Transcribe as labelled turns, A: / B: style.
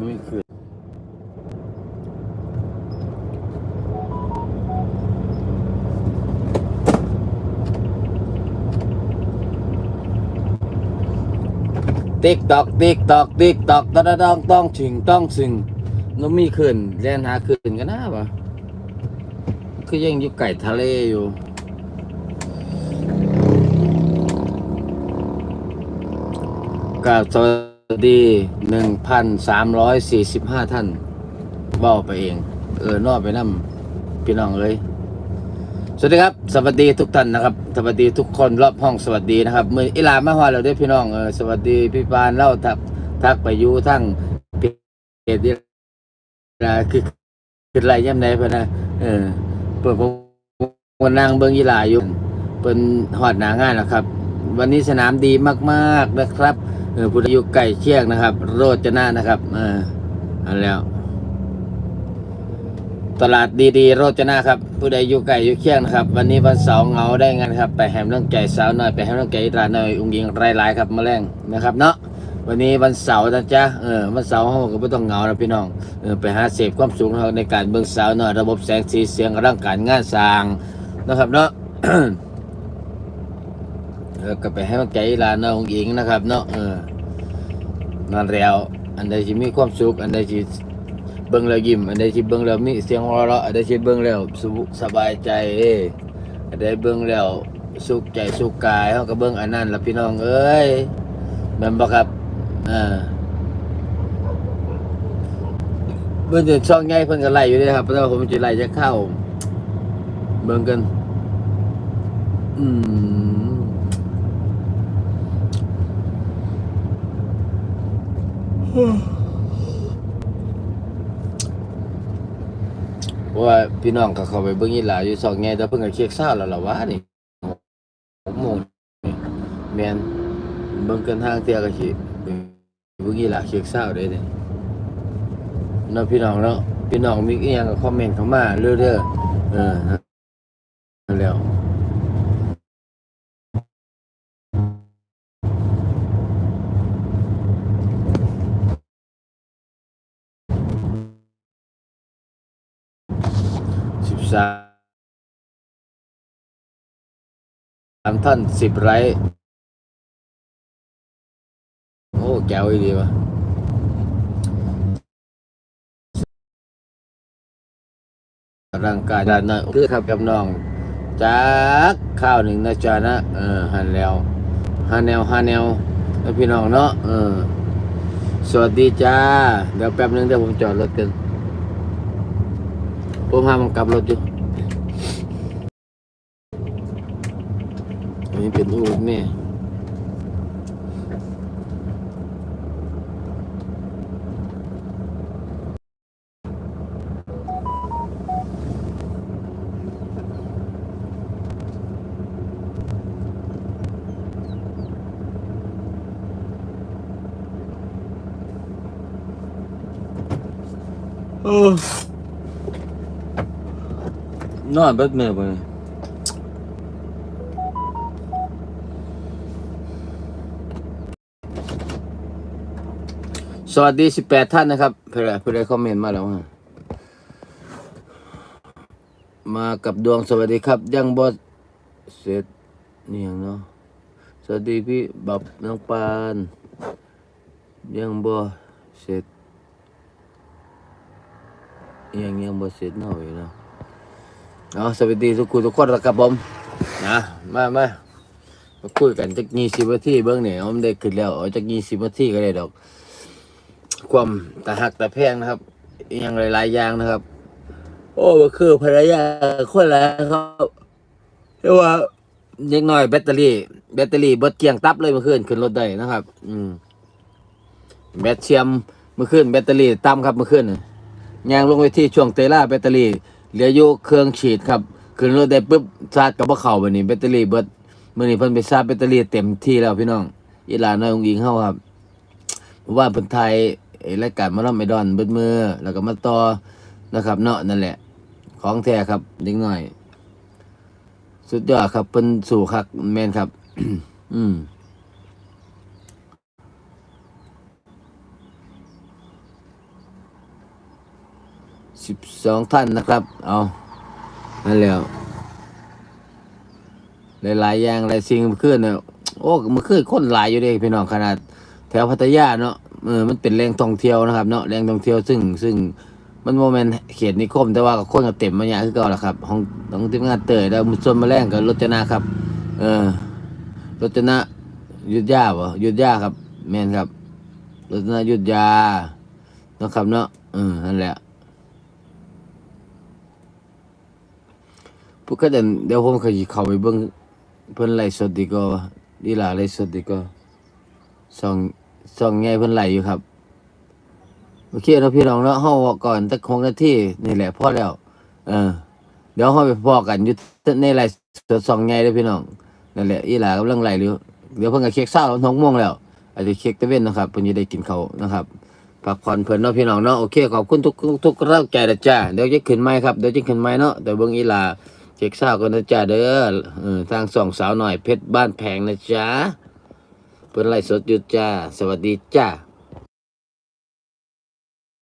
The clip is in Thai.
A: ม่คือ ติ๊กตอกติ๊กตอกติ๊กตอกตะดะดองต้องถึงต้องสึงน้มีขึ้นแล่นหาขึ้นกันนะปะ คือยังอยู่ไก่ทะเลอยู่กับสวัสดีหนึ่งพันสามร้อยสี่สิบห้าท่านเบ้าไปเอง เออนอกไปนั่พี่น้องเลย สวัสดีครับ สวัสดีทุกท่านนะครับ สวัสดีทุกคนรอบห้องสวัสดีนะครับ มืออิลามาฮอดเราด้วยพี่น้องเออสวัสดีพี่ปานเล่าทักทักไปยูทั้งเพจอิลาคือคือไรย่ำไหนพนะเออ เปิดวันนางเบิงอิลาอยู่เป็นหอดหนางานนะครับ วันนี้สนามดีมากๆนะครับเออผู้ใดอยู่ใกล้เคียงนะครับ โรจนะนะครับเอออันแล้ว ตลาดดีๆ โรจนะครับผู้ใดอยู่ไกลอยู่เคียงนะครับ วันนี้วันเสาร์เงาได้งานครับ ไปแหมเรื่องใจสาวหน่อยไปแหมเรื่องใจตราหน่อย อุ้งยิงไรหลายๆครับมาแรงนะครับเนาะ วันนี้วันเสาร์นะจ๊ะเออวันเสาร์เราก็ไม่ต้องเหงานะพี่น้องเออไปหาเสพความสุขในการเบิ่งสาวหน่อยระบบแสงสีเสียงร่างการงานสร้างนะครับเนาะเออก็ไปให้กำลังใจลาเนาะอุ้งยิงนะครับเนาะเออนั่นแล้ว อันใดที่มีความสุขอันใดที่เบิ่งแล้วยิ้มอันใดที่เบิ่งแล้วมีเสียงหัวเราะอันใดที่เบิ่งแล้วสุขสบายใจอันใดเบิ่งแล้วสุขใจสุขกายเฮาก็เบิ่งอันนั้นละพี่น้องเอ้ยแม่นบ่ครับ อ่าเบิ่งจนช่องใหญ่เพิ่นก็ไล่อยู่เด้ครับแต่ว่าผมสิไล่จะเข้า เบิ่งกัน อืมเพราะว่าพี่น้องก็เข้าไปเบิ่งอีหลาอยู่สองแง่แต่เพิ่นก็เช็คซาแล้วล่ะวะนี่หกโมงแม่นเบิ่งกันทางเที่ยก็สิ เบิ่งอีหลาเช็คซาวได้เด้เนาะพี่น้องเนาะพี่น้องมีอีหยังก็คอมเมนต์เข้ามาเรื่อยๆเออแล้วสิบสามท่านสิบไร่ แก้วอีดีวะร่างกายด้านหน้าคือครับกับน้องจากข้าวหนึ่งนะจ๊ะนะเออหันแล้วหันแนวหันแนวแล้วพี่น้องเนาะเออสวัสดีจ้า เดี๋ยวแป๊บนึงเดี๋ยวผมจอดรถกันผมพามันกลับรถอยู่อันนี้เป็นอูรถแม่ นอนเบิดมือไปสวัสดีสิบแปดท่านนะครับ เพื่อนเพื่อนคอมเมนต์มาแล้วฮะมากับดวงสวัสดีครับ ยังบอสเสร็จนี่ยังเนาะสวัสดีพี่บับน้องปาน ยังบอเสร็จ ยังยังบอเสร็จหน่อยนะเอาสวัสดีทุกคนทุกคนนะครับผมนะมามามาคุยกันจักยี่สิบนาทีเบิ้องเนี่ยผมได้ขึ้นแล้วเอาจักยี่สิบนาทีก็ได้ดอก ความตาหักตาแพงนะครับอหยังหลายๆอย่างนะครับ โอ้ก็คือภรรยาคนละครับเรียกว่าเล็กน้อยแบตเตอรี่ แบตเตอรี่เบิดเกียงตับเลยเมื่อคืนขึ้นรถได้นะครับ อืมแบตเชียมเมื่อคืนแบตเตอรี่ต่ำครับเมื่อคืนน่ะ ยางลงไปที่ช่วงเตล่าแบตเตอรี่เหลืออยู่เครื่องฉีดครับขึ้นรถได้ปุ๊บชาร์จกับบ่เข้าบัดนี้แบตเตอรี่เบิดมื้อนี้เพิ่นไปชาร์จแบตเตอรี่เต็มที่แล้วพี่น้องอีหลานน้อยองอิงเฮาครับเพราะว่าเพิ่นไทยไอรายการมาลำไอดอนเบิดมือแล้วก็มาต่อนะครับ เนาะนั่นแหละ ของแท้ครับเด็กน้อย สุดยอดครับเป็นสู่คักแมนครับ อืม สิบสองท่านนะครับ เอานั่นแล้วหลายๆอย่างหลายสิ่งมันขึ้นเนี่ยโอ้มันขึ้นคนหลายอยู่เด้พี่น้องขนาด แถวพัทยาเนาะเออมันเป็นแหล่งท่องเที่ยวนะครับเนาะแหล่งท่องเที่ยวซึ่งซึ่งมันโมเมนเขตนิคมแต่ว่าก็คนก็เต็มมาอย่างคือเก่าแหละครับของของทีมงานเตยแล้วมุสนมาแรงกับรจนาครับ เออรจนะยุทธยาบ่ยุทธยาครับแมนครับรจนะยุทธยาเนาะครับเนาะเออนั่นแหละ พกก็เดินเดี๋ยวผมเคยเข้าไปเบิ่งเพิ่นไลฟ์สดดีกว่าดีหลาไลฟ์สดดีกว่าส่องส่องไงเพิ่นไหลอยู่ครับโอเคเนาะพี่น้องเนาะเฮาเว้าก่อนสักหกนาทีนี่แหละพอแล้ว เออ เดี๋ยวเฮาไปพอกันอยู่ในไลฟ์สดส่องไงเด้อพี่น้องนั่นแหละอีหลากำลังไหลอยู่เดี๋ยวเพิ่นก็เค้กเช้า6โมงแล้วอาจจะเค้กตะเว้นนะครับเพิ่นจะได้กินเขานะครับพักผ่อนเพิ่นเนาะพี่น้องเนาะโอเคขอบคุณทุกทุกทุกกำลังใจนะจ้าเดี๋ยวจะขึ้นไม้ครับเดี๋ยวจะขึ้นไม้เนาะแต่เบิ่งอีหลา เค้กเช้ากันนะจ้าเด้อทางสองสาวหน่อยเพชรบ้านแพงนะจ้าเพิ่นไล่สดอยู่จ้า สวัสดีจ้า